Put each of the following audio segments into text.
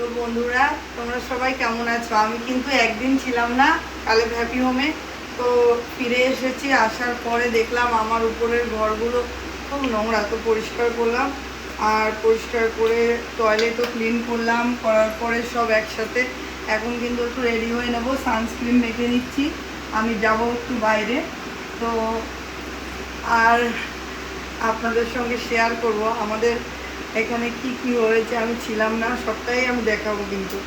তো বন্ধুরা, তোমরা সবাই কেমন আছো? আমি কিন্তু একদিন ছিলাম না কালে হ্যাপি হোমে তো ফিরে এসেছি, আসার পরে দেখলাম আমার উপরের ঘরগুলো খুব নোংরা, তো পরিষ্কার করলাম। আর পরিষ্কার করে টয়লেটও ক্লিন করলাম, করার পরে সব একসাথে। এখন কিন্তু একটু রেডি হয়ে নেব সানস্ক্রিন মেখে নিচ্ছি, আমি যাব একটু বাইরে। তো আর আপনাদের সঙ্গে শেয়ার করব, আমাদের এখানে কি কি হয়েছে আমি ছিলাম না, সবটাই আমি দেখাবো কিন্তু।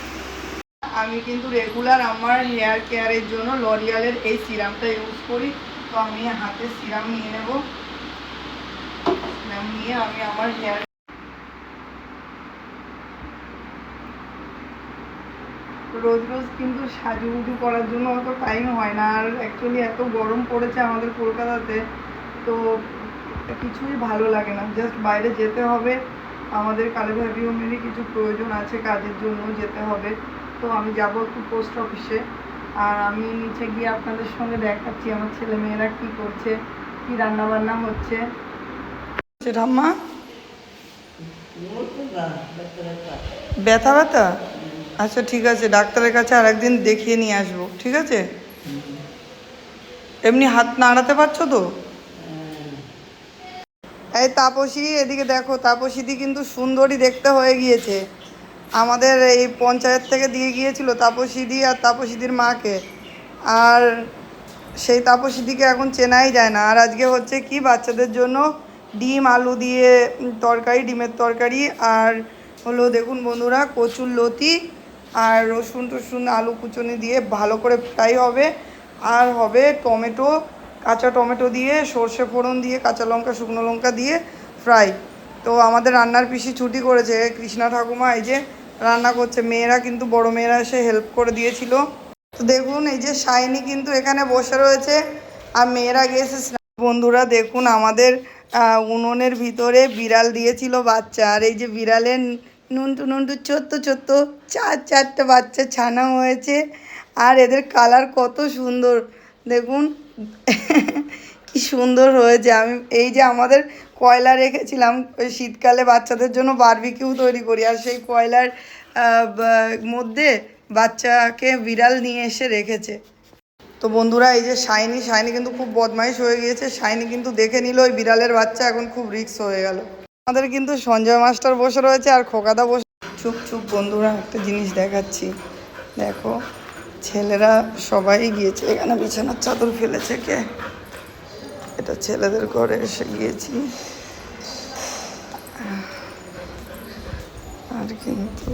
আমি কিন্তু রেগুলার আমার হেয়ার কেয়ারের জন্য লরিয়ালের এই সিরামটা ইউজ করি। তো আমি হাতে সিরাম নিয়ে নেব। সিরাম নিয়ে আমি আমার হেয়ার রোজ রোজ কিন্তু সাজু সাজুগুজু করার জন্য অত টাইম হয় না। আর অ্যাকচুয়ালি এত গরম পড়েছে আমাদের কলকাতাতে, তো কিছুই ভালো লাগে না। জাস্ট বাইরে যেতে হবে। আমাদের কালী ভাবি হোমেরই কিছু প্রয়োজন আছে কাজের জন্য যেতে হবে। তো আমি যাব একটু পোস্ট অফিসে আর আমি নিচে গিয়ে আপনাদের সঙ্গে দেখাচ্ছি আমার ছেলে মেয়েরা কী করছে কী রান্না বান্না হচ্ছে ঠাম্মা? ব্যথা ব্যথা? আচ্ছা ঠিক আছে ডাক্তারের কাছে আর একদিন দেখিয়ে নিয়ে আসব ঠিক আছে? এমনি হাত নাড়াতে পারছ তো? এই তাপসী, এদিকে দেখো তাপসীদি কিন্তু সুন্দরী দেখতে হয়ে গিয়েছে। আমাদের এই পঞ্চায়েত থেকে দিয়ে গিয়েছিল তাপসীদি আর তাপসীদির মাকে। আর সেই তাপসীদিকে এখন চেনাই যায় না। আর আজকে হচ্ছে কি, বাচ্চাদের জন্য ডিম, আলু দিয়ে তরকারি, ডিমের তরকারি আর হলো দেখুন বন্ধুরা, কচুর লতি আর রসুন টসুন আলু কুচনি দিয়ে ভালো করে ফ্রাই হবে। আর হবে টমেটো কাঁচা টমেটো দিয়ে, সর্ষে ফোড়ন দিয়ে, কাঁচা লঙ্কা, শুকনো লঙ্কা দিয়ে ফ্রাই তো আমাদের রান্নার পিসি ছুটি করেছে, কৃষ্ণা ঠাকুমা এই যে রান্না করছে, মেয়েরা কিন্তু, বড় মেয়েরা এসে হেল্প করে দিয়েছিল। তো দেখুন, এই যে শাইনি কিন্তু এখানে বসে রয়েছে, আর মেয়েরা গিয়েছে বন্ধুরা দেখুন, আমাদের উনুনের ভিতরে বিড়াল দিয়েছিল বাচ্চা, আর এই যে বিড়ালের নুনটু নুনটু, ছোট্ট ছোট্ট চার চারটে বাচ্চা ছানা হয়েছে, আর এদের কালার কত সুন্দর। দেখুন সুন্দর হয়েছে। আমি এই যে আমাদের কয়লা রেখেছিলাম শীতকালে বাচ্চাদের জন্য বারবিকিউ তৈরি করি। আর সেই কয়লার মধ্যে বাচ্চাকে বিড়াল নিয়ে এসে রেখেছে। তো বন্ধুরা, এই যে শাইনি শাইনি কিন্তু খুব বদমাইশ হয়ে গিয়েছে। শাইনি কিন্তু দেখে নিল ওই বিড়ালের বাচ্চা এখন খুব রিক্স হয়ে গেল। আমাদের কিন্তু সঞ্জয় মাস্টার বসে রয়েছে আর খোকাদা বসে চুপ চুপ বন্ধুরা, একটা জিনিস দেখাচ্ছি। দেখো, ছেলেরা সবাই গিয়েছে। এখানে বিছানার চাদর ফেলেছে কে? এটা ছেলেদের ঘরে এসে গিয়েছি। আর কিন্তু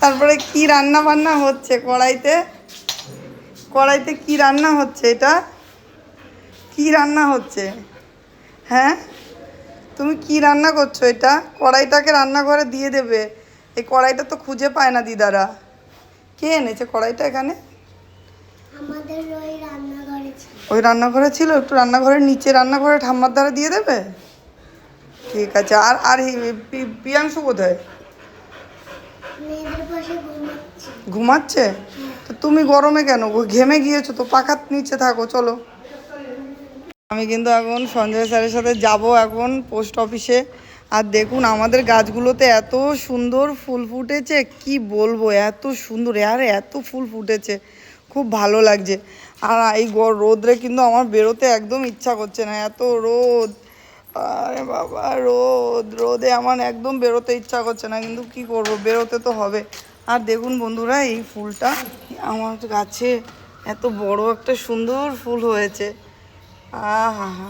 তারপরে কি রান্না বান্না হচ্ছে কড়াইতে? কড়াইতে কি রান্না হচ্ছে এটা? কি রান্না হচ্ছে? হ্যাঁ? তুমি কি রান্না করছ এটা? কড়াইটাকে রান্নাঘরে দিয়ে দেবে। এই কড়াইটা তো খুঁজে পায় না দিদারা। কে এনেছে কড়াইটা এখানে? আমাদের ওই রান্নাঘরে ছিল। ওই রান্নাঘরে ছিল? একটু রান্নাঘরের নিচে রান্নাঘরে ঠাম্মার দ্বারা দিয়ে দেবে? ঠিক আছে। আর আর হি- পি- পিয়াংশু কোথায়? ঘুমাচ্ছে। ঘুমাচ্ছে? তো তুমি গরমে কেন? ঘেমে গিয়েছো তো পাখার নিচে থাকো চলো। আমি কিন্তু এখন সঞ্জয় স্যারের সাথে যাব এখন পোস্ট অফিসে। আর দেখুন, আমাদের গাছগুলোতে এত সুন্দর ফুল ফুটেছে, কি বলব, এত সুন্দর, আর এত ফুল ফুটেছে, খুব ভালো লাগছে। আর এই রোদরে কিন্তু আমার বেরোতে একদম ইচ্ছা করছে না, এত রোদ। আরে বাবা, রোদ, রোদে আমার একদম বেরোতে ইচ্ছা করছে না, কিন্তু কি করব, বেরোতে তো হবে। আর দেখুন বন্ধুরা, এই ফুলটা আমার গাছে এত বড় একটা সুন্দর ফুল হয়েছে। আহা হা